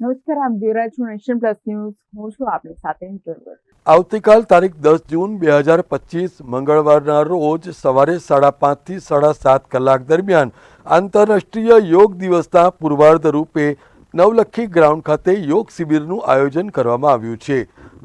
નમસ્કાર આપ જોઈ નેશન પ્લસ ન્યૂઝ. હું છું આપની સાથે આવતીકાલ તારીખ દસ જૂન બે હજાર પચીસ, મંગળવારના રોજ સવારે સાડા પાંચથી સાડા સાત કલાક દરમિયાન આંતરરાષ્ટ્રીય યોગ દિવસના પૂર્વાર્ધ રૂપે નવલખી ગ્રાઉન્ડ ખાતે યોગ શિબિરનું આયોજન કરવામાં આવ્યું છે.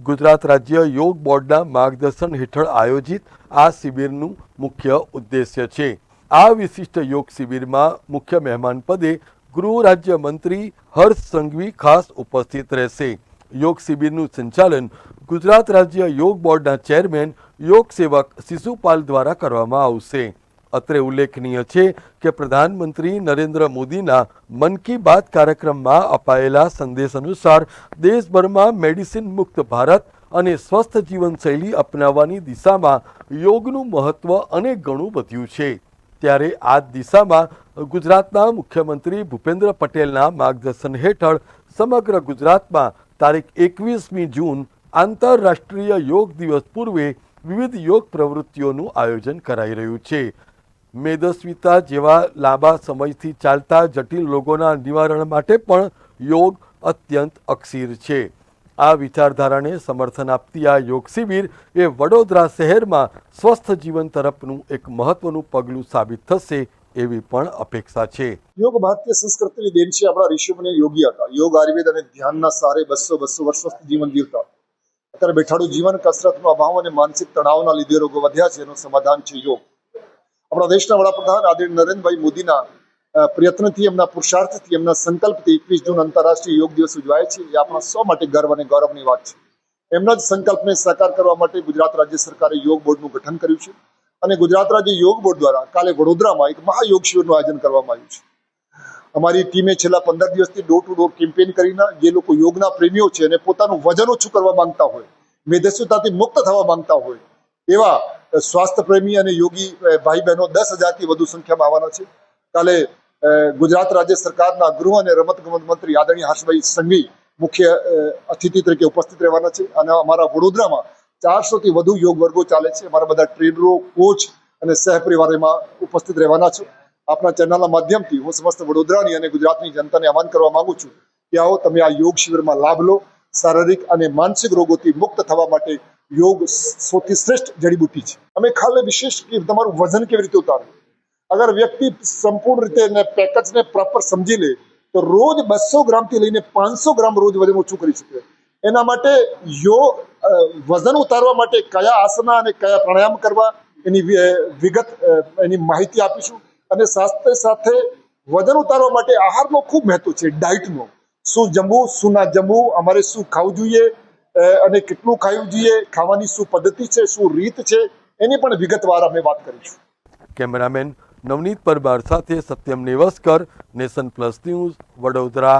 ગુજરાત રાજ્ય યોગ બોર્ડના માર્ગદર્શન હેઠળ આયોજિત આ શિબિરનું મુખ્ય ઉદ્દેશ્ય છે. આ વિશિષ્ટ યોગ શિબિરમાં મુખ્ય મહેમાન પદે ગૃહ રાજ્ય મંત્રી હર્ષ સંઘવી ખાસ ઉપસ્થિત રહેશે. યોગ શિબિરનું સંચાલન ગુજરાત રાજ્ય યોગ બોર્ડના ચેરમેન યોગ સેવક શિશુપાલ દ્વારા કરવામાં આવશે. અત્રે ઉલ્લેખનીય છે કે પ્રધાનમંત્રી નરેન્દ્ર મોદીના મન કી બાત કાર્યક્રમમાં અપાયેલા સંદેશ અનુસાર દેશભરમાં મેડિસિન મુક્ત ભારત અને સ્વસ્થ જીવનશૈલી અપનાવવાની દિશામાં યોગનું મહત્વ અનેક ગણું વધ્યું છે. ત્યારે આ દિશામાં ગુજરાતના મુખ્યમંત્રી ભૂપેન્દ્ર પટેલના માર્ગદર્શન હેઠળ સમગ્ર ગુજરાતમાં તારીખ એકવીસમી જૂન આંતરરાષ્ટ્રીય યોગ દિવસ પૂર્વે વિવિધ યોગ પ્રવૃત્તિઓનું આયોજન કરાઈ રહ્યું છે. મેદસ્વીતા જેવા લાંબા સમયથી ચાલતા જટિલ રોગોના નિવારણ માટે પણ યોગ અત્યંત અક્ષીર છે. આ વિચારધારાને સમર્થન આપતી આ યોગ શિબિર એ વડોદરા શહેરમાં સ્વસ્થ જીવન તરફનું એક મહત્વનું પગલું સાબિત થશે એવી પણ અપેક્ષા છે. યોગ ભારતીય સંસ્કૃતિની દેન છે. આપણા ઋષિમુનિ યોગી હતા. યોગ, આયુર્વેદ અને ધ્યાનના સારે બસો બસો વર્ષ જીવન જીવતા. અત્યારે બેઠાડું જીવન, કસરતનો અભાવ અને માનસિક તણાવના લીધે રોગો વધ્યા છે. એનું સમાધાન છે યોગ. આપણા દેશના વડાપ્રધાન આદરણીય નરેન્દ્રભાઈ મોદીના પ્રયત્નથી એમના પુરુષાર્થથી, એમના સંકલ્પથી એકવીસ જૂન આંતરરાષ્ટ્રીય યોગ દિવસ ઉજવાય છે. એ આપણા સૌ માટે ગર્વ અને ગૌરવની વાત છે. એમના જ સંકલ્પને સાકાર કરવા માટે ગુજરાત રાજ્ય સરકારે યોગ બોર્ડનું ગઠન કર્યું છે. અને ગુજરાત રાજ્ય યોગ બોર્ડ દ્વારા કાલે વડોદરામાં એક મહાયોગ શિબિરનું આયોજન કરવામાં આવ્યું છે. અમારી ટીમે છેલ્લા પંદર દિવસથી ડોર ટુ ડોર કેમ્પેન કરીને જે લોકો યોગના પ્રેમીઓ છે અને પોતાનું વજન ઓછું કરવા માંગતા હોય, મેદસ્વીતાથી મુક્ત થવા માંગતા હોય, એવા સ્વાસ્થ્ય પ્રેમી અને યોગી ભાઈ બહેનો દસ હજારથી વધુ સંખ્યામાં આવવાના છે. કાલે ગુજરાત રાજ્ય સરકારના ગૃહ અને રમતગમત મંત્રી આદરણીય હર્ષભાઈ સંઘવી મુખ્ય અતિથિ તરીકે ઉપસ્થિત રહેવાના છે. અને અમારા વડોદરામાં ચારસોથી વધુ યોગ વર્ગો ચાલે છે. અમારા બધા ટ્રેનરો કોચ અને સહપરિવાર એમાં ઉપસ્થિત રહેવાના છે. આપણા ચેનલના માધ્યમથી હું સમસ્ત વડોદરાની અને ગુજરાતની જનતાને આહવાન કરવા માંગુ છું કે આવો તમે આ યોગ શિબિરમાં લાભ લો. શારીરિક અને માનસિક રોગોથી મુક્ત થવા માટે યોગ સૌથી શ્રેષ્ઠ જડીબુટ્ટી છે. અમે ખાલી વિશેષ કે તમારું વજન કેવી રીતે ઉતારવું? અગર વ્યક્તિ સંપૂર્ણ રીતે પેકેજને પ્રોપર સમજી લે, તો રોજ બસો ગ્રામથી લઈને પાંચસો ગ્રામ રોજ વજન ઓછું કરી શકે. એના માટે યોગ વજન ઉતારવા માટે કયા આસના અને કયા પ્રાણાયામ કરવા એની વિગત એની માહિતી આપીશું. અને સાથે સાથે વજન ઉતારવા માટે આહારનો ખૂબ મહત્વ છે, ડાયટનો. શું જમવું, શું ના જમવું, અમારે શું ખાવું જોઈએ અને કેટલું ખાવું જોઈએ, ખાવાની શું પદ્ધતિ છે, શું રીત છે, એની પણ વિગતવાર અમે વાત કરીશું. કેમેરામેન નવનીત પરમાર સાથે Satyam Nevaskar, nation plus news Vadodara.